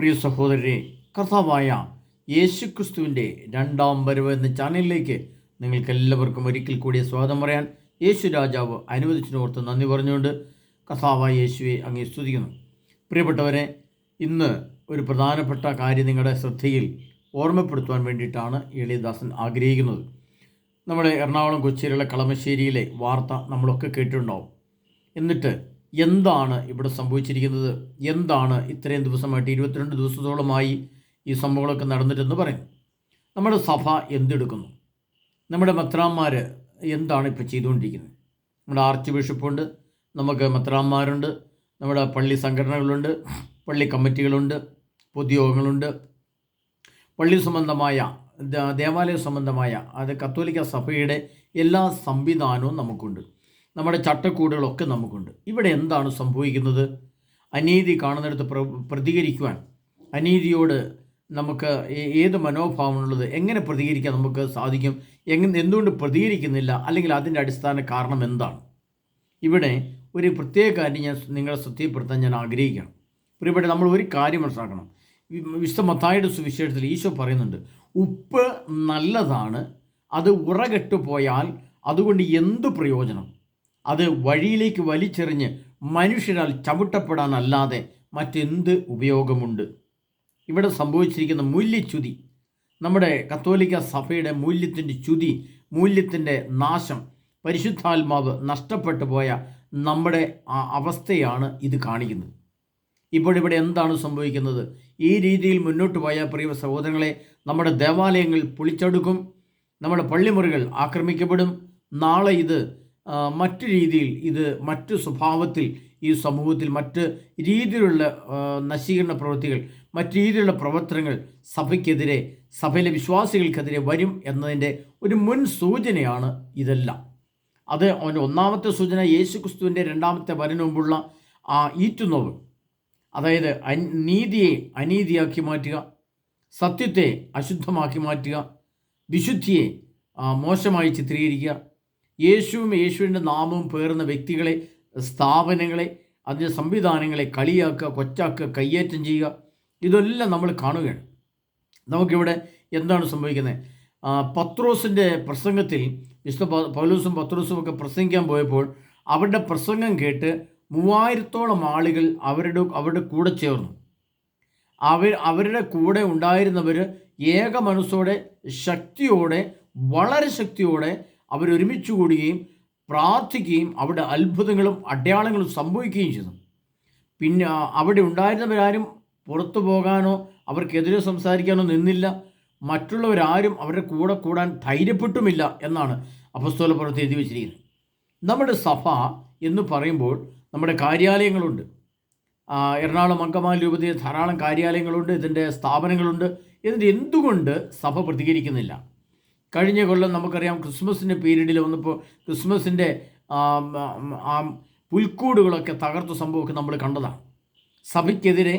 പ്രിയ സഹോദരരെ കർത്താവായ യേശുക്രിസ്തുവിന്റെ രണ്ടാം വരവ് എന്ന ചാനലിലേക്ക് നിങ്ങൾക്ക് എല്ലാവർക്കും ഒരിക്കൽ കൂടി സ്വാഗതം പറയാൻ യേശു രാജാവ് അനുവദിച്ചിനോർത്ത് നന്ദി പറഞ്ഞുകൊണ്ട് കർത്താവായ യേശുവെ അങ്ങേ സ്തുതിക്കുന്നു. പ്രിയപ്പെട്ടവരെ ഇന്ന് ഒരു പ്രധാനപ്പെട്ട കാര്യം നിങ്ങളുടെ ശ്രദ്ധയിൽ ഓർമ്മപ്പെടുത്തുവാൻ വേണ്ടിയിട്ടാണ് എളിയദാസൻ ആഗ്രഹിക്കുന്നത്. നമ്മുടെ എറണാകുളം കൊച്ചിയിലുള്ള കളമശ്ശേരിയിലെ വാർത്ത നമ്മളൊക്കെ കേട്ടിട്ടുണ്ടാവും. എന്നിട്ട് എന്താണ് ഇവിടെ സംഭവിച്ചിരിക്കുന്നത്? എന്താണ് ഇത്രയും ദിവസമായിട്ട് ഇരുപത്തിരണ്ട് ദിവസത്തോളമായി ഈ സംഭവങ്ങളൊക്കെ നടന്നിട്ടെന്ന് പറയും നമ്മുടെ സഭ എന്തെടുക്കുന്നു? നമ്മുടെ മെത്രാന്മാർ എന്താണ് ഇപ്പോൾ ചെയ്തുകൊണ്ടിരിക്കുന്നത്? നമ്മുടെ ആർച്ച് ബിഷപ്പുണ്ട് നമുക്ക് മെത്രാന്മാരുണ്ട് നമ്മുടെ പള്ളി സംഘടനകളുണ്ട് പള്ളി കമ്മിറ്റികളുണ്ട് പൊതുയോഗങ്ങളുണ്ട്. പള്ളി സംബന്ധമായ ദേവാലയ സംബന്ധമായ അത് കത്തോലിക്ക സഭയുടെ എല്ലാ സംവിധാനവും നമുക്കുണ്ട്. നമ്മുടെ ചട്ടക്കൂടുകളൊക്കെ നമുക്കുണ്ട്. ഇവിടെ എന്താണ് സംഭവിക്കുന്നത്? അനീതി കാണുന്നിടത്ത് പ്ര പ്രതികരിക്കുവാൻ അനീതിയോട് നമുക്ക് ഏത് മനോഭാവമുള്ളത് എങ്ങനെ പ്രതികരിക്കാൻ നമുക്ക് സാധിക്കും? എങ്ങനെ എന്തുകൊണ്ട് പ്രതികരിക്കുന്നില്ല? അല്ലെങ്കിൽ അതിന്റെ അടിസ്ഥാന കാരണം എന്താണ്? ഇവിടെ ഒരു പ്രത്യേക കാര്യം ഞാൻ നിങ്ങളെ ശ്രദ്ധയപ്പെടുത്താൻ ഞാൻ ആഗ്രഹിക്കുകയാണ്. പ്രിയപ്പെട്ട നമ്മൾ ഒരു കാര്യം മനസ്സിലാക്കണം. വിശുദ്ധ മത്തായുടെ സുവിശേഷത്തിൽ ഈശോ പറയുന്നുണ്ട് ഉപ്പ് നല്ലതാണ് അത് ഉറകെട്ടു പോയാൽ അതുകൊണ്ട് എന്തു പ്രയോജനം? അത് വഴിയിലേക്ക് വലിച്ചെറിഞ്ഞ് മനുഷ്യരാൽ ചവിട്ടപ്പെടാനല്ലാതെ മറ്റെന്ത് ഉപയോഗമുണ്ട്? ഇവിടെ സംഭവിച്ചിരിക്കുന്ന മൂല്യച്യുതി നമ്മുടെ കത്തോലിക്ക സഭയുടെ മൂല്യത്തിന്റെ ചുതി മൂല്യത്തിന്റെ നാശം പരിശുദ്ധാത്മാവ് നഷ്ടപ്പെട്ടു പോയ നമ്മുടെ ആ അവസ്ഥയാണ് ഇത് കാണിക്കുന്നത്. ഇപ്പോൾ ഇവിടെ എന്താണ് സംഭവിക്കുന്നത്? ഈ രീതിയിൽ മുന്നോട്ട് പോയ പ്രിയ സഹോദരങ്ങളെ നമ്മുടെ ദേവാലയങ്ങൾ പൊളിച്ചെടുക്കും നമ്മുടെ പള്ളിമുറികൾ ആക്രമിക്കപ്പെടും. നാളെ ഇത് മറ്റു രീതിയിൽ ഇത് മറ്റു സ്വഭാവത്തിൽ ഈ സമൂഹത്തിൽ മറ്റ് രീതിയിലുള്ള നശീകരണ പ്രവൃത്തികൾ മറ്റു രീതിയിലുള്ള പ്രവർത്തനങ്ങൾ സഭയ്ക്കെതിരെ സഭയിലെ വിശ്വാസികൾക്കെതിരെ വരും എന്നതിന്റെ ഒരു മുൻ സൂചനയാണ് ഇതെല്ലാം. അത് അവന്റെ ഒന്നാമത്തെ സൂചന യേശു ക്രിസ്തുവിന്റെ രണ്ടാമത്തെ വരന് മുമ്പുള്ള ആ ഈറ്റുനോവ്. അതായത് നീതിയെ അനീതിയാക്കി മാറ്റുക സത്യത്തെ അശുദ്ധമാക്കി മാറ്റുക വിശുദ്ധിയെ മോശമായി ചിത്രീകരിക്കുക യേശുവും യേശുവിന്റെ നാമവും പേർന്ന വ്യക്തികളെ സ്ഥാപനങ്ങളെ അതിന്റെ സംവിധാനങ്ങളെ കളിയാക്കുക കൊച്ചാക്കുക കയ്യേറ്റം ചെയ്യുക ഇതെല്ലാം നമ്മൾ കാണുകയാണ്. നമുക്കിവിടെ എന്താണ് സംഭവിക്കുന്നത്? പത്രോസിന്റെ പ്രസംഗത്തിൽ വിശുദ്ധ പൗലോസും പത്രോസും ഒക്കെ പ്രസംഗിക്കാൻ പോയപ്പോൾ അവരുടെ പ്രസംഗം കേട്ട് മൂവായിരത്തോളം ആളുകൾ അവരുടെ അവരുടെ കൂടെ ചേർന്നു. അവർ അവരുടെ കൂടെ ഉണ്ടായിരുന്നവർ ഏക മനസ്സോടെ ശക്തിയോടെ വളരെ ശക്തിയോടെ അവരൊരുമിച്ച് കൂടുകയും പ്രാർത്ഥിക്കുകയും അവിടെ അത്ഭുതങ്ങളും അടയാളങ്ങളും സംഭവിക്കുകയും ചെയ്തു. പിന്നെ അവിടെ ഉണ്ടായിരുന്നവരാരും പുറത്തു പോകാനോ അവർക്കെതിരെ സംസാരിക്കാനോ നിന്നില്ല. മറ്റുള്ളവരാരും അവരുടെ കൂടെ കൂടാൻ ധൈര്യപ്പെട്ടുമില്ല എന്നാണ് അപസ്തോല പുറത്ത് എഴുതി വെച്ചിരിക്കുന്നത്. നമ്മുടെ സഭ എന്ന് പറയുമ്പോൾ നമ്മുടെ കാര്യാലയങ്ങളുണ്ട്. എറണാകുളം അങ്കമാലി രൂപതയിൽ ധാരാളം കാര്യാലയങ്ങളുണ്ട് ഇതിന്റെ സ്ഥാപനങ്ങളുണ്ട്. എന്നിട്ട് എന്തുകൊണ്ട് സഭ പ്രതികരിക്കുന്നില്ല? കഴിഞ്ഞ കൊല്ലം നമുക്കറിയാം ക്രിസ്മസിന്റെ പീരീഡിൽ വന്നപ്പോൾ ക്രിസ്മസിന്റെ ആ പുൽക്കൂടുകളൊക്കെ തകർത്ത സംഭവമൊക്കെ നമ്മൾ കണ്ടതാണ്. സഭയ്ക്കെതിരെ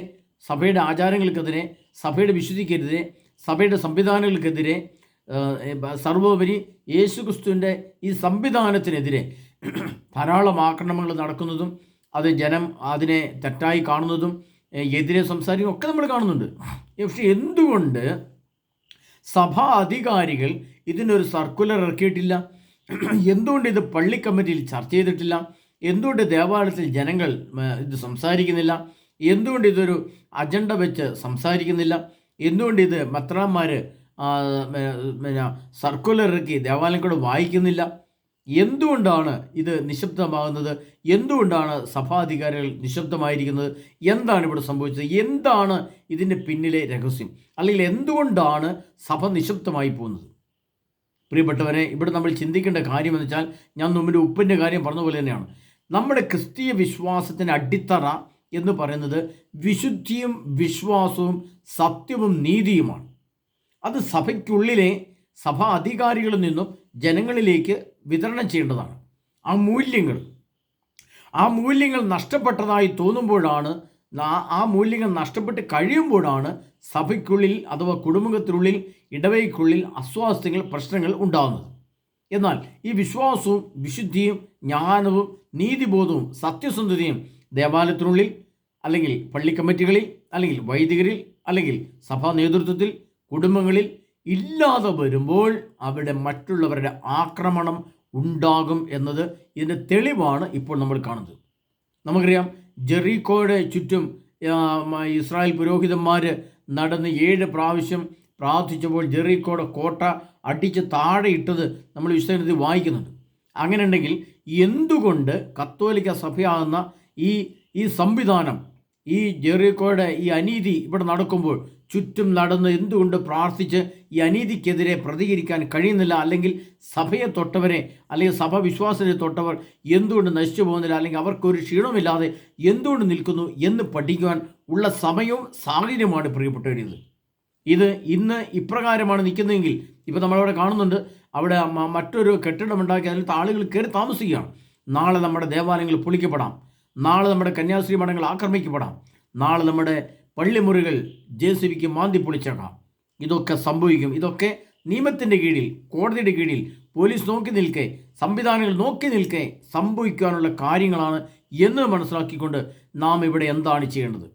സഭയുടെ ആചാരങ്ങൾക്കെതിരെ സഭയുടെ വിശുദ്ധിക്കെതിരെ സഭയുടെ സംവിധാനങ്ങൾക്കെതിരെ സർവോപരി യേശു ക്രിസ്തുവിന്റെ ഈ സംവിധാനത്തിനെതിരെ ധാരാളം ആക്രമണങ്ങൾ നടക്കുന്നതും അത് ജനം അതിനെ തെറ്റായി കാണുന്നതും എതിരെ സംസാരിക്കുന്നതും ഒക്കെ നമ്മൾ കാണുന്നുണ്ട്. പക്ഷെ എന്തുകൊണ്ട് സഭാ അധികാരികൾ ഇതിനൊരു സർക്കുലർ ഇറക്കിയിട്ടില്ല. എന്തുകൊണ്ട് ഇത് പള്ളി കമ്മിറ്റിയിൽ ചർച്ച ചെയ്തിട്ടില്ല? എന്തുകൊണ്ട് ദേവാലയത്തിൽ ജനങ്ങൾ ഇത് സംസാരിക്കുന്നില്ല? എന്തുകൊണ്ട് ഇതൊരു അജണ്ട വെച്ച് സംസാരിക്കുന്നില്ല? എന്തുകൊണ്ട് ഇത് മെത്രാന്മാർ സർക്കുലർ ഇറക്കി ദേവാലയം കൂടെ വായിക്കുന്നില്ല? എന്തുകൊണ്ടാണ് ഇത് നിശബ്ദമാകുന്നത്? എന്തുകൊണ്ടാണ് സഭാധികാരികൾ നിശബ്ദമായിരിക്കുന്നത്? എന്താണ് ഇവിടെ സംഭവിച്ചത്? എന്താണ് ഇതിന്റെ പിന്നിലെ രഹസ്യം? അല്ലെങ്കിൽ എന്തുകൊണ്ടാണ് സഭ നിശബ്ദമായി പോകുന്നത്? പ്രിയപ്പെട്ടവരെ ഇവിടെ നമ്മൾ ചിന്തിക്കേണ്ട കാര്യം എന്ന് വെച്ചാൽ ഞാൻ മുമ്പിൽ ഉപ്പിന്റെ കാര്യം പറഞ്ഞ പോലെ തന്നെയാണ്. നമ്മുടെ ക്രിസ്തീയ വിശ്വാസത്തിന്റെ അടിത്തറ എന്ന് പറയുന്നത് വിശുദ്ധിയും വിശ്വാസവും സത്യവും നീതിയുമാണ്. അത് സഭയ്ക്കുള്ളിലെ സഭാ അധികാരികളിൽ നിന്നും ജനങ്ങളിലേക്ക് വിതരണം ചെയ്യേണ്ടതാണ്. ആ മൂല്യങ്ങൾ. ആ മൂല്യങ്ങൾ നഷ്ടപ്പെട്ടതായി തോന്നുമ്പോഴാണ് ആ- മൂല്യങ്ങൾ നഷ്ടപ്പെട്ട് കഴിയുമ്പോഴാണ് സഭയ്ക്കുള്ളിൽ അഥവാ കുടുംബത്തിനുള്ളിൽ ഇടവയ്ക്കുള്ളിൽ അസ്വാസ്ഥ്യങ്ങൾ പ്രശ്നങ്ങൾ ഉണ്ടാകുന്നത്. എന്നാൽ ഈ വിശ്വാസവും വിശുദ്ധിയും ജ്ഞാനവും നീതിബോധവും സത്യസന്ധതയും ദേവാലയത്തിനുള്ളിൽ അല്ലെങ്കിൽ പള്ളി കമ്മിറ്റികളിൽ അല്ലെങ്കിൽ വൈദികരിൽ അല്ലെങ്കിൽ സഭാ നേതൃത്വത്തിൽ കുടുംബങ്ങളിൽ ഇല്ലാതെ വരുമ്പോൾ അവിടെ മറ്റുള്ളവരുടെ ആക്രമണം ഉണ്ടാകും എന്നത് ഇതിന്റെ തെളിവാണ് ഇപ്പോൾ നമ്മൾ കാണുന്നത്. നമുക്കറിയാം ജെറീക്കോയുടെ ചുറ്റും ഇസ്രായേൽ പുരോഹിതന്മാർ നടന്ന് ഏഴ് പ്രാവശ്യം പ്രാർത്ഥിച്ചപ്പോൾ ജെറീക്കോയുടെ കോട്ട അടിച്ച് താഴെ ഇട്ടത് നമ്മൾ വിശ്വസനത്തിൽ വായിക്കുന്നുണ്ട്. അങ്ങനെ ഉണ്ടെങ്കിൽ എന്തുകൊണ്ട് കത്തോലിക്ക സഭയാകുന്ന ഈ ഈ സംവിധാനം ഈ ജെറീക്കോയുടെ ഈ അനീതി ഇവിടെ നടക്കുമ്പോൾ ചുറ്റും നടന്ന് എന്തുകൊണ്ട് പ്രാർത്ഥിച്ച് ഈ അനീതിക്കെതിരെ പ്രതികരിക്കാൻ കഴിയുന്നില്ല? അല്ലെങ്കിൽ സഭയെ തൊട്ടവരെ അല്ലെങ്കിൽ സഭ വിശ്വാസത്തെ തൊട്ടവർ എന്തുകൊണ്ട് നശിച്ചു പോകുന്നില്ല? അല്ലെങ്കിൽ അവർക്കൊരു ക്ഷീണമില്ലാതെ എന്തുകൊണ്ട് നിൽക്കുന്നു എന്ന് പഠിക്കുവാൻ ഉള്ള സമയവും സാഹചര്യമാണ് പ്രിയപ്പെട്ടവരിത് ഇത് ഇന്ന് ഇപ്രകാരമാണ് നിൽക്കുന്നതെങ്കിൽ ഇപ്പോൾ നമ്മളവിടെ കാണുന്നുണ്ട് അവിടെ മറ്റൊരു കെട്ടിടമുണ്ടാക്കി അതിൽ ആളുകൾ കയറി താമസിക്കുകയാണ്. നാളെ നമ്മുടെ ദേവാലയങ്ങൾ പൊളിക്കപ്പെടാം. നാളെ നമ്മുടെ കന്യാസ്ത്രീ മഠങ്ങൾ ആക്രമിക്കപ്പെടാം. നാളെ നമ്മുടെ പള്ളിമുറികൾ ജെ സി ബിക്ക് മാന്തി പൊളിച്ചേക്കാം ഇതൊക്കെ സംഭവിക്കും. ഇതൊക്കെ നിയമത്തിന്റെ കീഴിൽ കോടതിയുടെ കീഴിൽ പോലീസ് നോക്കി നിൽക്കെ സംവിധാനങ്ങൾ നോക്കി നിൽക്കെ സംഭവിക്കാനുള്ള കാര്യങ്ങളാണ് എന്ന് മനസ്സിലാക്കിക്കൊണ്ട് നാം ഇവിടെ എന്താണ് ചെയ്യേണ്ടത്?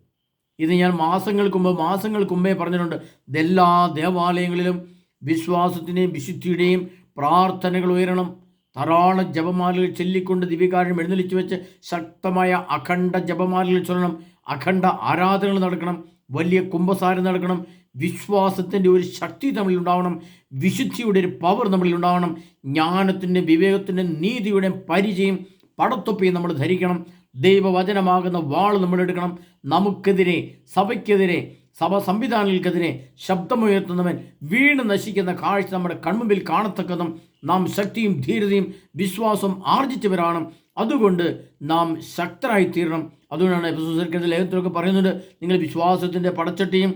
ഇത് ഞാൻ മാസങ്ങൾക്ക് മുമ്പ് മാസങ്ങൾക്ക് മുമ്പേ പറഞ്ഞിട്ടുണ്ട്. ഇതെല്ലാ ദേവാലയങ്ങളിലും വിശ്വാസത്തിന്റെയും വിശുദ്ധിയുടെയും പ്രാർത്ഥനകൾ ഉയരണം. ധാരാളം ജപമാലകൾ ചൊല്ലിക്കൊണ്ട് ദിവ്യകാര്യം എഴുന്നള്ളിച്ചു വെച്ച് ശക്തമായ അഖണ്ഡ ജപമാലകൾ ചൊല്ലണം. അഖണ്ഡ ആരാധനകൾ നടക്കണം വലിയ കുംഭസാരം നടക്കണം വിശ്വാസത്തിന്റെ ഒരു ശക്തി തമ്മിൽ ഉണ്ടാവണം വിശുദ്ധിയുടെ ഒരു പവർ നമ്മളിൽ ഉണ്ടാവണം ജ്ഞാനത്തിന്റെ വിവേകത്തിന്റെ നീതിയുടെ പരിചയം പടത്തൊപ്പിയും നമ്മൾ ധരിക്കണം ദൈവവചനമാകുന്ന വാൾ നമ്മൾ എടുക്കണം നമുക്കെതിരെ സഭയ്ക്കെതിരെ സഭ സംവിധാനങ്ങൾക്കെതിരെ ശബ്ദമുയർത്തുന്നവൻ വീണ് നശിക്കുന്ന കാഴ്ച നമ്മുടെ കൺമുമ്പിൽ കാണത്തക്കതും നാം ശക്തിയും ധീരതയും വിശ്വാസവും ആർജിച്ചവരാണ്. അതുകൊണ്ട് നാം ശക്തരായി തീരണം അതുകൊണ്ടാണ് എപ്പിസോഡ് ലേഖനത്തിലൊക്കെ പറയുന്നുണ്ട് നിങ്ങൾ വിശ്വാസത്തിന്റെ പടച്ചട്ടിയും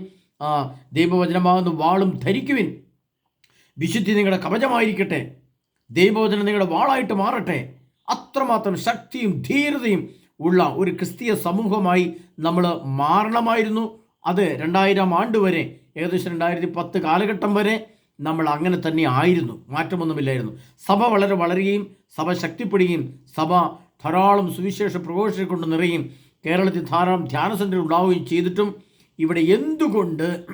ദൈവവചനമാകുന്ന വാളും ധരിക്കുവിൻ. വിശുദ്ധി നിങ്ങളുടെ കവചമായിരിക്കട്ടെ. ദൈവവചനം നിങ്ങളുടെ വാളായിട്ട് മാറട്ടെ. അത്രമാത്രം ശക്തിയും ധീരതയും ഉള്ള ഒരു ക്രിസ്തീയ സമൂഹമായി നമ്മൾ മാറണമായിരുന്നു. അത് രണ്ടായിരം ആണ്ട് വരെ ഏകദേശം രണ്ടായിരത്തി പത്ത് കാലഘട്ടം വരെ നമ്മൾ അങ്ങനെ തന്നെ ആയിരുന്നു. മാറ്റമൊന്നുമില്ലായിരുന്നു. സഭ വളരെ വളരുകയും സഭ ശക്തിപ്പെടുകയും സഭ ധാരാളം സുവിശേഷ പ്രഘോഷിച്ചു കൊണ്ട് നിറയും കേരളത്തിൽ ധാരാളം ധ്യാന സെന്റർ ഉണ്ടാവുകയും ചെയ്തിട്ടും ഇവിടെ എന്തുകൊണ്ട്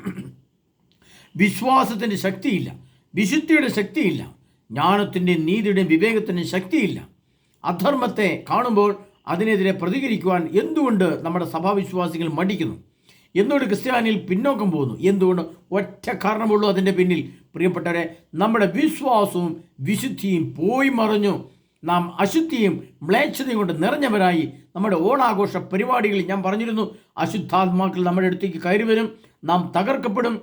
വിശ്വാസത്തിന്റെ ശക്തിയില്ല? വിശുദ്ധിയുടെ ശക്തിയില്ല. ജ്ഞാനത്തിന്റെയും നീതിയുടെയും വിവേകത്തിന്റെയും ശക്തിയില്ല. അധർമ്മത്തെ കാണുമ്പോൾ അതിനെതിരെ പ്രതികരിക്കുവാൻ എന്തുകൊണ്ട് നമ്മുടെ സഭാവിശ്വാസികൾ മടിക്കുന്നു? എന്തുകൊണ്ട് ക്രിസ്ത്യാനിയിൽ പിന്നോക്കം പോകുന്നു? എന്തുകൊണ്ട് ഒറ്റ കാരണമുള്ളൂ അതിന്റെ പിന്നിൽ? പ്രിയപ്പെട്ടവരെ നമ്മുടെ വിശ്വാസവും വിശുദ്ധിയും പോയി മറിഞ്ഞു. നാം അശുദ്ധിയും മ്ലേച്ഛതയും കൊണ്ട് നിറഞ്ഞവരായി നമ്മുടെ ഓണാഘോഷ പരിപാടികളിൽ ഞാൻ പറഞ്ഞിരുന്നു അശുദ്ധാത്മാക്കൾ നമ്മുടെ അടുത്തേക്ക് കയറി വരും നാം തകർക്കപ്പെടും.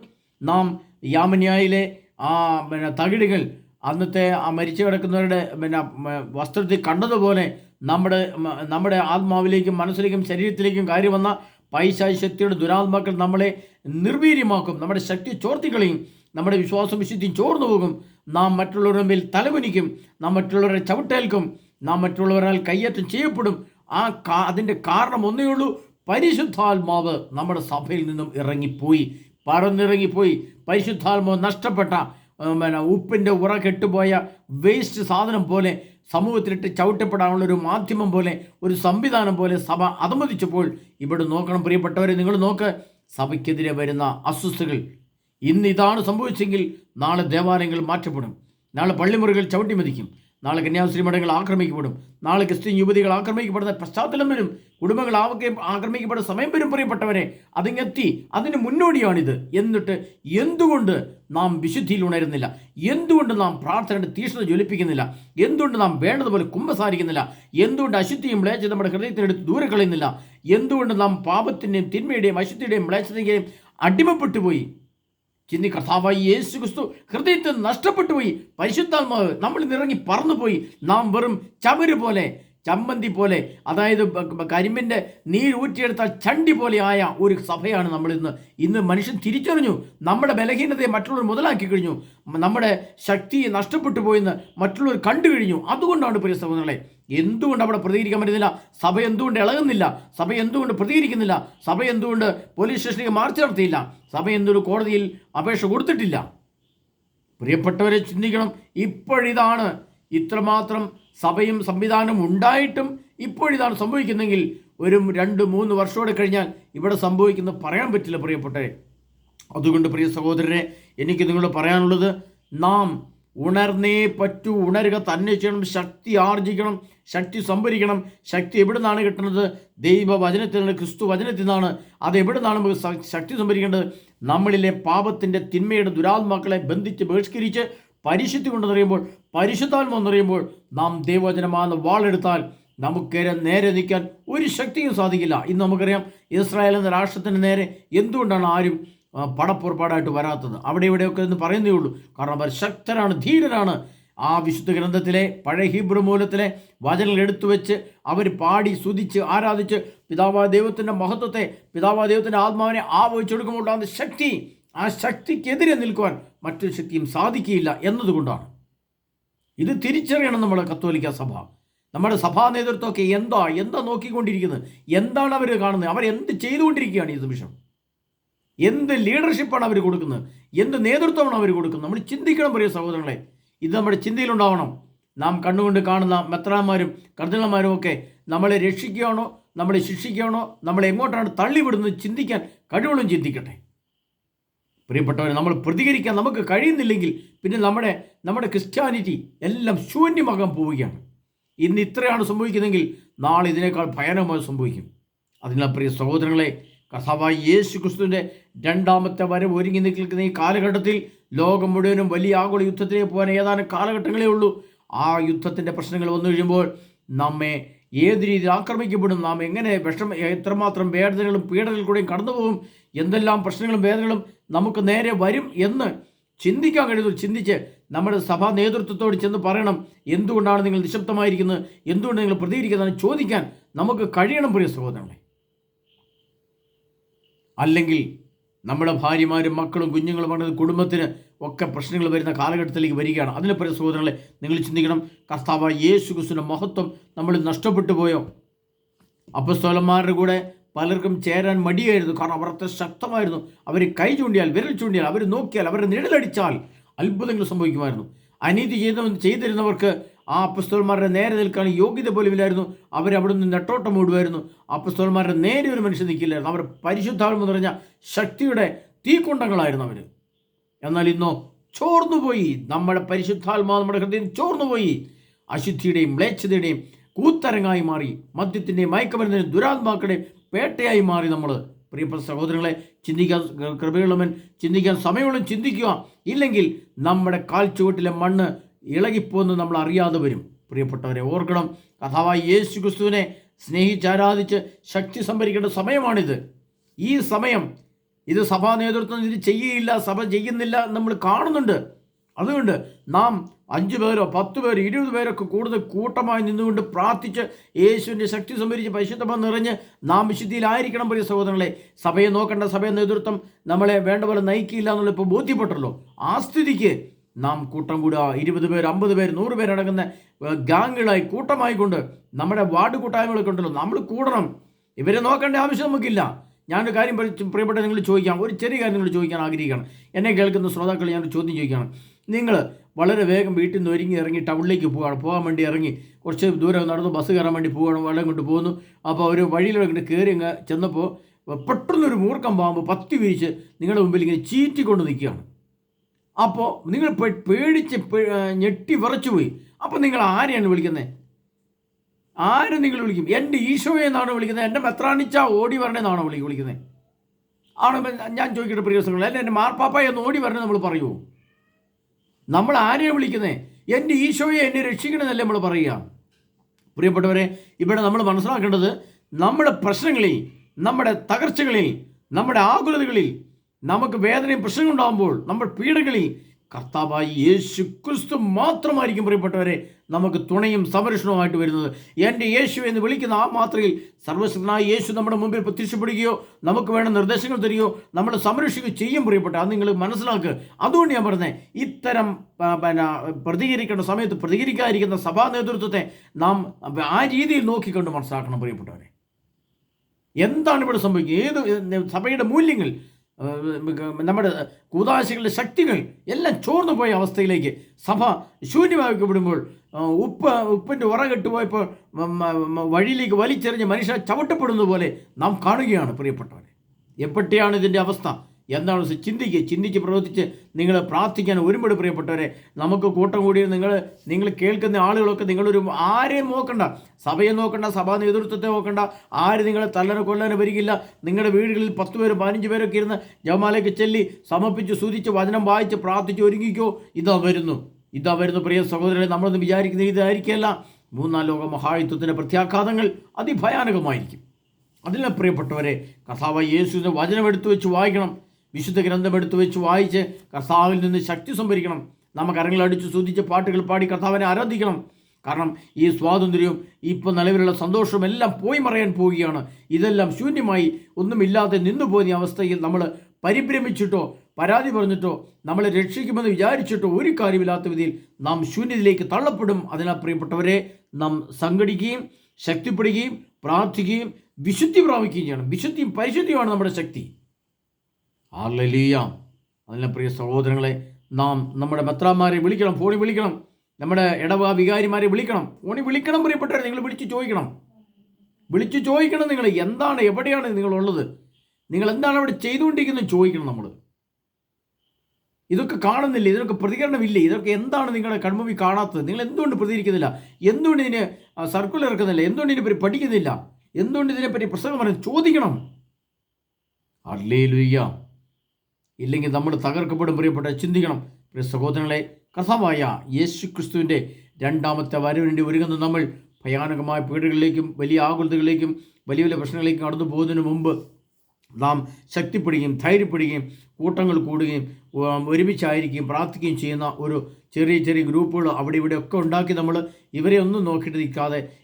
നാം യാമന്യായിലെ ആ പിന്നെ തകിടുകൾ അന്നത്തെ ആ മരിച്ചു കിടക്കുന്നവരുടെ പിന്നെ വസ്ത്രത്തിൽ കണ്ടതുപോലെ നമ്മുടെ നമ്മുടെ ആത്മാവിലേക്കും മനസ്സിലേക്കും ശരീരത്തിലേക്കും കയറി വന്ന പൈശാചി ശക്തിയുടെ ദുരാത്മാക്കൾ നമ്മളെ നിർവീര്യമാക്കും. നമ്മുടെ ശക്തി ചോർത്തിക്കളയും നമ്മുടെ വിശ്വാസം വിശുദ്ധിയും ചോർന്നു പോകും. നാം മറ്റുള്ളവരുടെ മേൽ തലകുനിക്കും. നാം മറ്റുള്ളവരെ ചവിട്ടേൽക്കും. നാം മറ്റുള്ളവരാൽ കയ്യേറ്റം ചെയ്യപ്പെടും. ആ കാ അതിന്റെ കാരണം ഒന്നേ ഉള്ളൂ. പരിശുദ്ധാത്മാവ് നമ്മുടെ സഭയിൽ നിന്നും ഇറങ്ങിപ്പോയി. പറന്നിറങ്ങിപ്പോയി പരിശുദ്ധാത്മാവ് നഷ്ടപ്പെട്ട പിന്നെ ഉപ്പിന്റെ ഉറ കെട്ടുപോയ വേസ്റ്റ് സാധനം പോലെ സമൂഹത്തിലിട്ട് ചവിട്ടപ്പെടാനുള്ള ഒരു മാധ്യമം പോലെ ഒരു സംവിധാനം പോലെ സഭ അതമതിച്ചപ്പോൾ ഇവിടെ നോക്കണം. പ്രിയപ്പെട്ടവരെ നിങ്ങൾ നോക്ക് സഭയ്ക്കെതിരെ വരുന്ന അസ്വസ്ഥകൾ ഇന്ന് ഇതാണ് സംഭവിച്ചെങ്കിൽ നാളെ ദേവാലയങ്ങൾ മാറ്റപ്പെടും. നാളെ പള്ളിമുറികൾ ചവിട്ടി മതിക്കും നാളെ കന്യാസ്ത്രീ മഠങ്ങൾ ആക്രമിക്കപ്പെടും. നാളെ ക്രിസ്ത്യൻ യുവതികൾ ആക്രമിക്കപ്പെടുന്ന പശ്ചാത്തലം വരും. കുടുംബങ്ങൾ ആക്രമിക്കപ്പെടുന്ന സമയം വരും പ്രിയപ്പെട്ടവരെ. അതിങ്ങെത്തി അതിന് മുന്നോടിയാണിത്. എന്നിട്ട് എന്തുകൊണ്ട് നാം വിശുദ്ധിയിൽ ഉണരുന്നില്ല? എന്തുകൊണ്ട് നാം പ്രാർത്ഥനയുടെ തീഷ്ണത ജ്വലിപ്പിക്കുന്നില്ല? എന്തുകൊണ്ട് നാം വേണ്ടതുപോലെ കുമ്പസാരിക്കുന്നില്ല? എന്തുകൊണ്ട് അശുദ്ധിയും മ്ലേച്ഛത നമ്മുടെ ഹൃദയത്തിനെടുത്ത് ദൂരെ കളയുന്നില്ല? എന്തുകൊണ്ട് നാം പാപത്തിന്റെയും തിന്മയുടെയും അശുദ്ധിയുടെയും മ്ലേച്ഛതയുടെയും അടിമപ്പെട്ടു പോയി ചിന്തി കർത്താവായി യേശു ക്രിസ്തു ഹൃദയത്തിൽ നഷ്ടപ്പെട്ടു പോയി. പരിശുദ്ധാത്മാവ് നമ്മളിൽ നിറങ്ങി പറന്നുപോയി. നാം വെറും ചവര് പോലെ ചമ്മന്തി പോലെ അതായത് കരിമ്പിന്റെ നീരൂറ്റിയെടുത്ത ചണ്ടി പോലെ ആയ ഒരു സഭയാണ് നമ്മളിന്ന്. ഇന്ന് ഇന്ന് മനുഷ്യൻ തിരിച്ചറിഞ്ഞു നമ്മുടെ ബലഹീനതയെ മറ്റുള്ളവർ മുതലാക്കി കഴിഞ്ഞു നമ്മുടെ ശക്തി നഷ്ടപ്പെട്ടു പോയെന്ന് മറ്റുള്ളവർ കണ്ടു കഴിഞ്ഞു. അതുകൊണ്ടാണ് പ്രിയ സഹോദരങ്ങളെ എന്തുകൊണ്ട് അവിടെ പ്രതികരിക്കാൻ പറ്റുന്നില്ല? സഭ എന്തുകൊണ്ട് ഇളകുന്നില്ല? സഭ എന്തുകൊണ്ട് പ്രതികരിക്കുന്നില്ല? സഭ എന്തുകൊണ്ട് പോലീസ് സ്റ്റേഷനിലേക്ക് മാർച്ച് നടത്തിയില്ല? സഭ എന്തുകൊണ്ട് കോടതിയിൽ അപേക്ഷ കൊടുത്തിട്ടില്ല? പ്രിയപ്പെട്ടവരെ ചിന്തിക്കണം. ഇപ്പോഴിതാണ് ഇത്രമാത്രം സഭയും സംവിധാനവും ഉണ്ടായിട്ടും ഇപ്പോഴിതാണ് സംഭവിക്കുന്നെങ്കിൽ ഒരു രണ്ട് മൂന്ന് വർഷമോടെ കഴിഞ്ഞാൽ ഇവിടെ സംഭവിക്കുന്നത് പറയാൻ പറ്റില്ല പ്രിയപ്പെട്ടെ അതുകൊണ്ട് പ്രിയ സഹോദരനെ എനിക്ക് നിങ്ങളോട് പറയാനുള്ളത് നാം ഉണർന്നേ പറ്റൂ ഉണരുക തന്നെ ചെയ്യണം ശക്തി ആർജിക്കണം ശക്തി സംഭരിക്കണം. ശക്തി എവിടെ നിന്നാണ് കിട്ടുന്നത്? ദൈവവചനത്തിൽ നിന്ന് ക്രിസ്തു വചനത്തിൽ നിന്നാണ്. അത് നിന്നാണ് നമുക്ക് ശക്തി സംഭരിക്കേണ്ടത്? നമ്മളിലെ പാപത്തിന്റെ തിന്മയുടെ ദുരാത്മാക്കളെ ബന്ധിച്ച് ബഹിഷ്കരിച്ച് പരിശുദ്ധി കൊണ്ട് പരിശുദ്ധാത്മ നിറയുമ്പോൾ നാം ദൈവവചനമാകുന്ന വാളെടുത്താൽ നമുക്ക് നേരെ നിൽക്കാൻ ഒരു ശക്തിയും സാധിക്കില്ല. ഇന്ന് നമുക്കറിയാം ഇസ്രായേൽ എന്ന രാഷ്ട്രത്തിന് നേരെ എന്തുകൊണ്ടാണ് ആരും പടപ്പുറപ്പാടായിട്ട് വരാത്തത്? അവിടെ ഇവിടെയൊക്കെ എന്ന് പറയുന്നേ ഉള്ളൂ. കാരണം അവർ ശക്തരാണ് ധീരരാണ്. ആ വിശുദ്ധ ഗ്രന്ഥത്തിലെ പഴയ ഹീബ്രു മൂലത്തിലെ വചനങ്ങൾ എടുത്തു വെച്ച് അവർ പാടി സ്തുതിച്ച് ആരാധിച്ച് പിതാവാ ദൈവത്തിന്റെ മഹത്വത്തെ പിതാവാ ദൈവത്തിന്റെ ആത്മാവിനെ ആവഹിച്ചെടുക്കുമ്പോൾ ഉണ്ടാകുന്ന ശക്തി ആ ശക്തിക്കെതിരെ നിൽക്കുവാൻ മറ്റൊരു ശക്തിയും സാധിക്കുകയില്ല എന്നതുകൊണ്ടാണ്. ഇത് തിരിച്ചറിയണം നമ്മുടെ കത്തോലിക്ക സഭ. നമ്മുടെ സഭാ നേതൃത്വമൊക്കെ എന്താ എന്താ നോക്കിക്കൊണ്ടിരിക്കുന്നത്? എന്താണ് അവർ കാണുന്നത്? അവർ എന്ത് ചെയ്തുകൊണ്ടിരിക്കുകയാണ് ഈ നിമിഷം? എന്ത് ലീഡർഷിപ്പാണ് അവർ കൊടുക്കുന്നത്? എന്ത് നേതൃത്വമാണ് അവർ കൊടുക്കുന്നത്? നമ്മൾ ചിന്തിക്കണം പ്രിയ സഹോദരങ്ങളെ. ഇത് നമ്മുടെ ചിന്തയിലുണ്ടാവണം. നാം കണ്ണുകൊണ്ട് കാണുന്ന മെത്രാന്മാരും കർദിനന്മാരും ഒക്കെ നമ്മളെ രക്ഷിക്കുകയാണോ? നമ്മളെ ശിക്ഷിക്കുകയാണോ? നമ്മളെ എങ്ങോട്ടാണ് തള്ളിവിടുന്നത് ചിന്തിക്കാൻ കഴിവുകളും ചിന്തിക്കട്ടെ. പ്രിയപ്പെട്ടവരെ നമ്മൾ പ്രതികരിക്കാൻ നമുക്ക് കഴിയുന്നില്ലെങ്കിൽ പിന്നെ നമ്മുടെ നമ്മുടെ ക്രിസ്ത്യാനിറ്റി എല്ലാം ശൂന്യമാകാൻ പോവുകയാണ്. ഇന്ന് ഇത്രയാണ് സംഭവിക്കുന്നതെങ്കിൽ നാളെ ഇതിനേക്കാൾ ഭയാനകമായി സംഭവിക്കും. അതിനാൽ പ്രിയ സഹോദരങ്ങളെ കഥാവായി യേശു ക്രിസ്തുവിന്റെ രണ്ടാമത്തെ വരവ് ഒരുങ്ങി നിൽക്കുന്ന ഈ കാലഘട്ടത്തിൽ ലോകം മുഴുവനും വലിയ ആഗോള യുദ്ധത്തിലേക്ക് പോകാൻ ഏതാനും കാലഘട്ടങ്ങളേ ഉള്ളൂ. ആ യുദ്ധത്തിന്റെ പ്രശ്നങ്ങൾ വന്നു കഴിയുമ്പോൾ നമ്മെ ഏത് രീതിയിൽ ആക്രമിക്കപ്പെടും നാം എങ്ങനെ വിഷമ എത്രമാത്രം വേദനകളും പീഡനങ്ങളിൽ കൂടെയും കടന്നു പോകും എന്തെല്ലാം പ്രശ്നങ്ങളും വേദനകളും നമുക്ക് നേരെ വരും എന്ന് ചിന്തിക്കാൻ കഴിയുന്നു ചിന്തിച്ച് നമ്മുടെ സഭാ നേതൃത്വത്തോട് ചെന്ന് പറയണം. എന്തുകൊണ്ടാണ് നിങ്ങൾ നിശബ്ദമായിരിക്കുന്നത്? എന്തുകൊണ്ട് നിങ്ങൾ പ്രതികരിക്കുന്നതെന്ന് ചോദിക്കാൻ നമുക്ക് കഴിയണം പ്രിയ സഹോദരങ്ങളെ. അല്ലെങ്കിൽ നമ്മുടെ ഭാര്യമാരും മക്കളും കുഞ്ഞുങ്ങളും അങ്ങനെ കുടുംബത്തിന് ഒക്കെ പ്രശ്നങ്ങൾ വരുന്ന കാലഘട്ടത്തിലേക്ക് വരികയാണ്. അതിനെ പ്രിയ സഹോദരങ്ങളെ നിങ്ങൾ ചിന്തിക്കണം കർത്താവ് യേശു ക്രിസ്തുവിന്റെ മഹത്വം നമ്മൾ നഷ്ടപ്പെട്ടു പോയോ? അപ്പസ്തോലന്മാരുടെ കൂടെ പലർക്കും ചേരാൻ മടിയായിരുന്നു. കാരണം അവർ അത്ര ശക്തമായിരുന്നു. അവർ കൈ ചൂണ്ടിയാൽ വിരൽ ചൂണ്ടിയാൽ അവർ നോക്കിയാൽ അവരെ നിഴലടിച്ചാൽ അത്ഭുതങ്ങൾ സംഭവിക്കുമായിരുന്നു. അനീതി ചെയ്ത ചെയ്തിരുന്നവർക്ക് ആ അപ്പസ്തോന്മാരുടെ നേരെ നിൽക്കാൻ യോഗ്യത പോലുമില്ലായിരുന്നു. അവർ അവിടെ നിന്ന് നെട്ടോട്ടം ഓടുമായിരുന്നു. അപ്പസ്തോന്മാരുടെ നേരെ ഒരു മനുഷ്യൻ നിൽക്കില്ലായിരുന്നു. അവർ പരിശുദ്ധാത്മ നിറഞ്ഞ ശക്തിയുടെ തീക്കുണ്ടങ്ങളായിരുന്നു അവർ എന്നാൽ ഇന്നോ ചോർന്നുപോയി. നമ്മുടെ പരിശുദ്ധാത്മാ നമ്മുടെ ഹൃദയം ചോർന്നുപോയി. അശുദ്ധിയുടെയും മ്ലേച്ഛതയുടെയും കൂത്തരങ്ങായി മാറി. മദ്യത്തിന്റെയും മയക്കമരുന്നിന്റെയും ദുരാത്മാക്കളുടെയും പേട്ടയായി മാറി നമ്മൾ. പ്രിയപ്പെട്ട സഹോദരങ്ങളെ ചിന്തിക്കാൻ കൃപയുള്ളവൻ ചിന്തിക്കാൻ സമയമുള്ള ചിന്തിക്കുക. ഇല്ലെങ്കിൽ നമ്മുടെ കാൽ ചുവട്ടിലെ മണ്ണ് ഇളകിപ്പോന്ന് നമ്മൾ അറിയാതെ വരും. പ്രിയപ്പെട്ടവരെ ഓർക്കണം. കഥാവായി യേശു ക്രിസ്തുവിനെ സ്നേഹിച്ചാരാധിച്ച് ശക്തി സംഭരിക്കേണ്ട സമയമാണിത്. ഈ സമയം ഇത് സഭാ നേതൃത്വം ഇത് ചെയ്യുകയില്ല സഭ ചെയ്യുന്നില്ല നമ്മൾ കാണുന്നുണ്ട്. അതുകൊണ്ട് നാം അഞ്ച് പേരോ പത്ത് പേരോ ഇരുപത് പേരൊക്കെ കൂടുതൽ കൂട്ടമായി നിന്നുകൊണ്ട് പ്രാർത്ഥിച്ച് യേശുവിന്റെ ശക്തി സംഭരിച്ച് പരിശുദ്ധമെന്ന് നിറഞ്ഞ് നാം വിശുദ്ധിയിലായിരിക്കണം പ്രിയ സഹോദരങ്ങളെ. സഭയെ നോക്കേണ്ട സഭയെ നേതൃത്വം നമ്മളെ വേണ്ട പോലെ നയിക്കില്ല എന്നുള്ള ഇപ്പോൾ ബോധ്യപ്പെട്ടല്ലോ ആ സ്ഥിതിക്ക് നാം കൂട്ടം കൂടുക. ഇരുപത് പേർ അമ്പത് പേർ നൂറ് പേരടങ്ങുന്ന ഗാങ്ങുകളായി കൂട്ടമായി കൊണ്ട് നമ്മുടെ വാർഡ് കൂട്ടായ്മകളൊക്കെ ഉണ്ടല്ലോ നമ്മൾ കൂടണം. ഇവരെ നോക്കേണ്ട ആവശ്യം നമുക്കില്ല. ഞാനൊരു കാര്യം പരി- പ്രിയപ്പെട്ട നിങ്ങൾ ചോദിക്കാം. ഒരു ചെറിയ കാര്യം നിങ്ങൾ ചോദിക്കാൻ ആഗ്രഹിക്കണം എന്നെ കേൾക്കുന്ന ശ്രോതാക്കൾ ഞാനൊരു ചോദ്യം ചോദിക്കണം നിങ്ങൾ വളരെ വേഗം വീട്ടിൽ നിന്ന് ഒരുങ്ങി ഇറങ്ങി ടൗണിലേക്ക് പോവുകയാണ് പോകാൻ വേണ്ടി ഇറങ്ങി കുറച്ച് ദൂരം നടന്നു ബസ് കയറാൻ വേണ്ടി പോവുകയാണ് വെള്ളം കൊണ്ട് പോകുന്നു അപ്പോൾ ഒരു വഴിയിലൂടെ ഇങ്ങനെ കയറി അങ്ങ് ചെന്നപ്പോൾ പെട്ടെന്നൊരു മൂർക്കം പാമ്പ് പത്തി വിരിച്ച് നിങ്ങളുടെ മുമ്പിൽ ഇങ്ങനെ ചീറ്റിക്കൊണ്ട് നിൽക്കുകയാണ്. അപ്പോൾ നിങ്ങൾ പേടിച്ച് ഞെട്ടി വിറച്ചു പോയി അപ്പോൾ നിങ്ങൾ ആരെയാണ് വിളിക്കുന്നത് ആരും നിങ്ങൾ വിളിക്കും? എന്റെ ഈശോയെ എന്നാണ് വിളിക്കുന്നത് എന്റെ മെത്രാണിച്ച ഓടി വരണേന്നാണോ വിളി വിളിക്കുന്നത് ആണ്? ഞാൻ ചോദിക്കട്ടെ പ്രിയസങ്ങൾ അല്ല എന്റെ മാർപ്പാപ്പ എന്ന് ഓടി വരണേ നമ്മൾ പറയുമോ? നമ്മൾ ആരെയാണ് വിളിക്കുന്നത് എന്റെ ഈശോയെ എന്നെ രക്ഷിക്കണമെന്നല്ലേ നമ്മൾ പറയുക. പ്രിയപ്പെട്ടവരെ ഇവിടെ നമ്മൾ മനസ്സിലാക്കേണ്ടത് നമ്മുടെ പ്രശ്നങ്ങളിൽ നമ്മുടെ തകർച്ചകളിൽ നമ്മുടെ ആകുലതകളിൽ നമുക്ക് വേദനയും പ്രശ്നങ്ങളുണ്ടാകുമ്പോൾ നമ്മുടെ പീഡകളിൽ കർത്താവായി യേശു ക്രിസ്തു മാത്രമായിരിക്കും പ്രിയപ്പെട്ടവരെ നമുക്ക് തുണയും സംരക്ഷണവുമായിട്ട് വരുന്നത്. എന്റെ യേശു എന്ന് വിളിക്കുന്ന ആ മാത്രയിൽ സർവശക്തനായ യേശു നമ്മുടെ മുമ്പിൽ പ്രത്യക്ഷപ്പെടുകയോ നമുക്ക് വേണ്ട നിർദ്ദേശങ്ങൾ തരികയോ നമ്മളെ സംരക്ഷിക്കുകയോ ചെയ്യും പ്രിയപ്പെട്ട. അത് നിങ്ങൾ മനസ്സിലാക്കുക അതുകൊണ്ട് ഞാൻ പറഞ്ഞത് ഇത്തരം പിന്നെ പ്രതികരിക്കേണ്ട സമയത്ത് പ്രതികരിക്കാതിരിക്കുന്ന സഭാ നേതൃത്വത്തെ നാം ആ രീതിയിൽ നോക്കിക്കൊണ്ട് മനസ്സിലാക്കണം പ്രിയപ്പെട്ടവരെ. എന്താണ് ഇവിടെ സംഭവിക്കുക? ഏത് സഭയുടെ മൂല്യങ്ങൾ നമ്മുടെ കൂതാശികളുടെ ശക്തികൾ എല്ലാം ചോർന്നു പോയ അവസ്ഥയിലേക്ക് സഭ ശൂന്യമാക്കപ്പെടുമ്പോൾ ഉപ്പ് ഉപ്പിന്റെ ഉറ കെട്ടുപോയപ്പോൾ മ- മ- മ- വഴിയിലേക്ക് വലിച്ചെറിഞ്ഞ് മനുഷ്യർ ചവിട്ടപ്പെടുന്നത് പോലെ നാം കാണുകയാണ് പ്രിയപ്പെട്ടവരെ. എപ്പോഴത്തെയാണ് ഇതിന്റെ അവസ്ഥ? എന്താണ് ചിന്തിക്കുക. ചിന്തിച്ച് പ്രവർത്തിച്ച് നിങ്ങൾ പ്രാർത്ഥിക്കാൻ ഒരുപാട് പ്രിയപ്പെട്ടവരെ നമുക്ക് കൂട്ടം കൂടി നിങ്ങൾ നിങ്ങൾ കേൾക്കുന്ന ആളുകളൊക്കെ നിങ്ങളൊരു ആരെയും നോക്കണ്ട. സഭയെ നോക്കണ്ട സഭാ നേതൃത്വത്തെ നോക്കണ്ട. ആര് നിങ്ങളെ തല്ലനെ കൊല്ലനെ വരികില്ല. നിങ്ങളുടെ വീടുകളിൽ പത്ത് പേരും പതിനഞ്ച് പേരൊക്കെ ഇരുന്ന് ജമാലേക്ക് ചെല്ലി സമർപ്പിച്ച് സൂചിച്ച് വചനം വായിച്ച് പ്രാർത്ഥിച്ച് ഒരുങ്ങിക്കോ. ഇതാ വരുന്നു. ഇതാ വരുന്നു പ്രിയ സഹോദരനെ നമ്മളൊന്നും വിചാരിക്കുന്ന ഇതായിരിക്കില്ല മൂന്നാം ലോക മഹായുദ്ധത്തിന്റെ പ്രത്യാഘാതങ്ങൾ അതിഭയാനകമായിരിക്കും. അതിലെ പ്രിയപ്പെട്ടവരെ കഥാവ യേശുവിന്റെ വചനം എടുത്തു വെച്ച് വായിക്കണം. വിശുദ്ധ ഗ്രന്ഥം എടുത്തു വെച്ച് വായിച്ച് കർത്താവിൽ നിന്ന് ശക്തി സംഭരിക്കണം. നമുക്ക് അരങ്ങളടിച്ച് സ്തുതിച്ച് പാട്ടുകൾ പാടി കർത്താവിനെ ആരാധിക്കണം. കാരണം ഈ സ്വാതന്ത്ര്യവും ഇപ്പോൾ നിലവിലുള്ള സന്തോഷവും എല്ലാം പോയി മറയാൻ പോവുകയാണ്. ഇതെല്ലാം ശൂന്യമായി ഒന്നുമില്ലാതെ നിന്നുപോയ പോയ അവസ്ഥയിൽ നമ്മൾ പരിഭ്രമിച്ചിട്ടോ പരാതി പറഞ്ഞിട്ടോ നമ്മളെ രക്ഷിക്കുമെന്ന് വിചാരിച്ചിട്ടോ ഒരു കാര്യമില്ലാത്ത വിധയിൽ നാം ശൂന്യതയിലേക്ക് തള്ളപ്പെടും. അതിനാൽ പ്രിയപ്പെട്ടവരെ നാം സംഘടിക്കുകയും ശക്തിപ്പെടുകയും പ്രാർത്ഥിക്കുകയും വിശുദ്ധി പ്രാപിക്കുകയും ചെയ്യണം. വിശുദ്ധിയും പരിശുദ്ധിയുമാണ് നമ്മുടെ ശക്തി. ആർലലിയ അതിനെ പ്രിയ സഹോദരങ്ങളെ നാം നമ്മുടെ മെത്രാന്മാരെ വിളിക്കണം ഫോണിൽ വിളിക്കണം. നമ്മുടെ ഇടവ വികാരിമാരെ വിളിക്കണം. ഫോണിൽ വിളിക്കണം പ്രിയപ്പെട്ടവർ നിങ്ങൾ വിളിച്ച് ചോദിക്കണം. വിളിച്ച് ചോദിക്കണം നിങ്ങൾ എന്താണ് എവിടെയാണ് നിങ്ങളുള്ളത്? നിങ്ങൾ എന്താണ് അവിടെ ചെയ്തുകൊണ്ടിരിക്കുന്നത്? ചോദിക്കണം നമ്മൾ. ഇതൊക്കെ കാണുന്നില്ല ഇതിനൊക്കെ പ്രതികരണമില്ല. ഇതൊക്കെ എന്താണ് നിങ്ങളുടെ കൺമുമ്പിൽ കാണാത്തത്? നിങ്ങൾ എന്തുകൊണ്ട് പ്രതികരിക്കുന്നില്ല? എന്തുകൊണ്ട് ഇതിന് സർക്കുലർ ഇറക്കുന്നില്ല? എന്തുകൊണ്ട് ഇതിനെപ്പറ്റി പഠിക്കുന്നില്ല? എന്തുകൊണ്ട് ഇതിനെപ്പറ്റി പ്രസംഗം പറയുന്നത് ചോദിക്കണം? അല്ലേ ലുയ്യ ഇല്ലെങ്കിൽ നമ്മൾ തകർക്കപ്പെടും. പ്രിയപ്പെട്ട ചിന്തിക്കണം. പ്രിയ സഹോദരങ്ങളെ കഥമായ യേശു ക്രിസ്തുവിന്റെ രണ്ടാമത്തെ വരവിന്റെ ഒരുങ്ങുന്ന നമ്മൾ ഭയാനകമായ പീഡകളിലേക്കും വലിയ ആകുലതകളിലേക്കും വലിയ വലിയ പ്രശ്നങ്ങളിലേക്കും കടന്നു പോകുന്നതിന് മുമ്പ് നാം ശക്തിപ്പെടുകയും ധൈര്യപ്പെടുകയും കൂട്ടങ്ങൾ കൂടുകയും ഒരുമിച്ചായിരിക്കുകയും പ്രാർത്ഥിക്കുകയും ചെയ്യുന്ന ഒരു ചെറിയ ചെറിയ ഗ്രൂപ്പുകൾ അവിടെ ഇവിടെ ഒക്കെ ഉണ്ടാക്കി നമ്മൾ ഇവരെ ഒന്നും നോക്കിയിട്ട്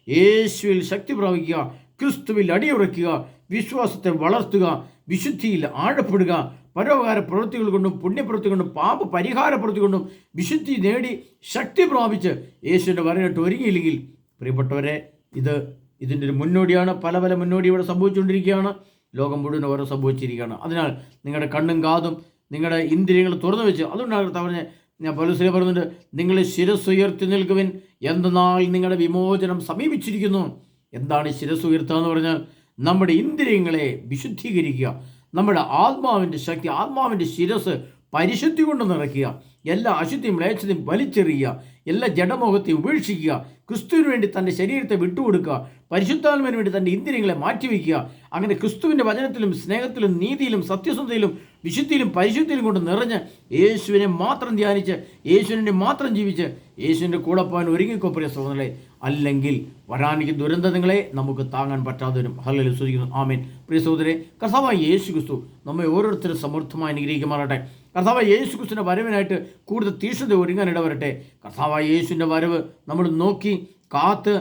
യേശുവിൽ ശക്തി പ്രാപിക്കുക ക്രിസ്തുവിൽ അടിയുറയ്ക്കുക വിശ്വാസത്തെ വളർത്തുക വിശുദ്ധിയിൽ ആഴപ്പെടുക പരോപകാര പ്രവൃത്തികൾ കൊണ്ടും പുണ്യപ്രവൃത്തി കൊണ്ടും പാപ പരിഹാര പ്രവൃത്തി കൊണ്ടും വിശുദ്ധി നേടി ശക്തി പ്രാപിച്ച് യേശുവിന്റെ വരനിട്ട് ഒരുങ്ങിയില്ലെങ്കിൽ പ്രിയപ്പെട്ടവരെ ഇത് ഇതിന്റെ ഒരു മുന്നോടിയാണ്. പല പല മുന്നോടി ഇവിടെ സംഭവിച്ചുകൊണ്ടിരിക്കുകയാണ്. ലോകം മുഴുവൻ ഓരോ സംഭവിച്ചിരിക്കുകയാണ്. അതിനാൽ നിങ്ങളുടെ കണ്ണും കാതും നിങ്ങളുടെ ഇന്ദ്രിയങ്ങൾ തുറന്നു വെച്ച് അതുകൊണ്ടാണ് പറഞ്ഞ് ഞാൻ പോലീസിലെ പറഞ്ഞിട്ട് നിങ്ങൾ ശിരസ്സുയർത്തി നിൽക്കുവിൻ. എന്തെന്നാൽ നിങ്ങളുടെ വിമോചനം സമീപിച്ചിരിക്കുന്നു? എന്താണ് ശിരസ്സുയർത്തുക എന്ന് പറഞ്ഞാൽ നമ്മുടെ ഇന്ദ്രിയങ്ങളെ വിശുദ്ധീകരിക്കുക. നമ്മുടെ ആത്മാവിന്റെ ശക്തി ആത്മാവിന്റെ ശിരസ് പരിശുദ്ധി കൊണ്ട് നിറയ്ക്കുക. എല്ലാ അശുദ്ധിയും ലയച്ചതും വലിച്ചെറിയുക. എല്ലാ ജഡമോഹത്തെയും ഉപേക്ഷിക്കുക. ക്രിസ്തുവിന് വേണ്ടി തന്റെ ശരീരത്തെ വിട്ടുകൊടുക്കുക. പരിശുദ്ധാത്മാവിന് വേണ്ടി തന്റെ ഇന്ദ്രിയങ്ങളെ മാറ്റിവെക്കുക അങ്ങനെ ക്രിസ്തുവിന്റെ വചനത്തിലും സ്നേഹത്തിലും നീതിയിലും സത്യസന്ധതയിലും വിശുദ്ധിയിലും പരിശുദ്ധിയിലും കൊണ്ട് നിറഞ്ഞ് യേശുവിനെ മാത്രം ധ്യാനിച്ച് യേശുവിനെ മാത്രം ജീവിച്ച് യേശുവിന്റെ കൂടെ പോകാൻ ഒരുങ്ങിക്കോ പ്രിയ അല്ലെങ്കിൽ വരാനിക്ക് ദുരന്തങ്ങളെ നമുക്ക് താങ്ങാൻ പറ്റാതെ വരും ഹല്ലേലൂയ സൂചിക്കുന്നു ആമേൻ. പ്രിയ സഹോദരെ കർത്താവായ യേശു ക്രിസ്തു നമ്മെ ഓരോരുത്തരും സമൃദ്ധമായി അനുഗ്രഹിക്കുമാറട്ടെ കർത്താവായ യേശു ക്രിസ്തുവിന്റെ വരവിനായിട്ട് കൂടുതൽ തീഷ്ണത ഒരുങ്ങാൻ ഇടവരട്ടെ കർത്താവായ യേശുവിന്റെ വരവ് നമ്മൾ നോക്കി കാത്ത്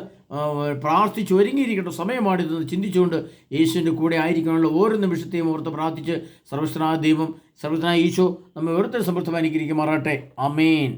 പ്രാർത്ഥിച്ച് ഒരുങ്ങിയിരിക്കേണ്ട സമയമാണിതെന്ന് ചിന്തിച്ചുകൊണ്ട് യേശുവിന്റെ കൂടെ ആയിരിക്കാനുള്ള ഓരോ നിമിഷത്തെയും ഓർത്ത് പ്രാർത്ഥിച്ച് സർവസ്വനായ ദൈവം സർവസ്വനായ ഈശോ നമ്മെ ഓരോരുത്തരും സമൃദ്ധമായിരിക്കും അനുഗ്രഹിക്കുമാറാട്ടെ അമേൻ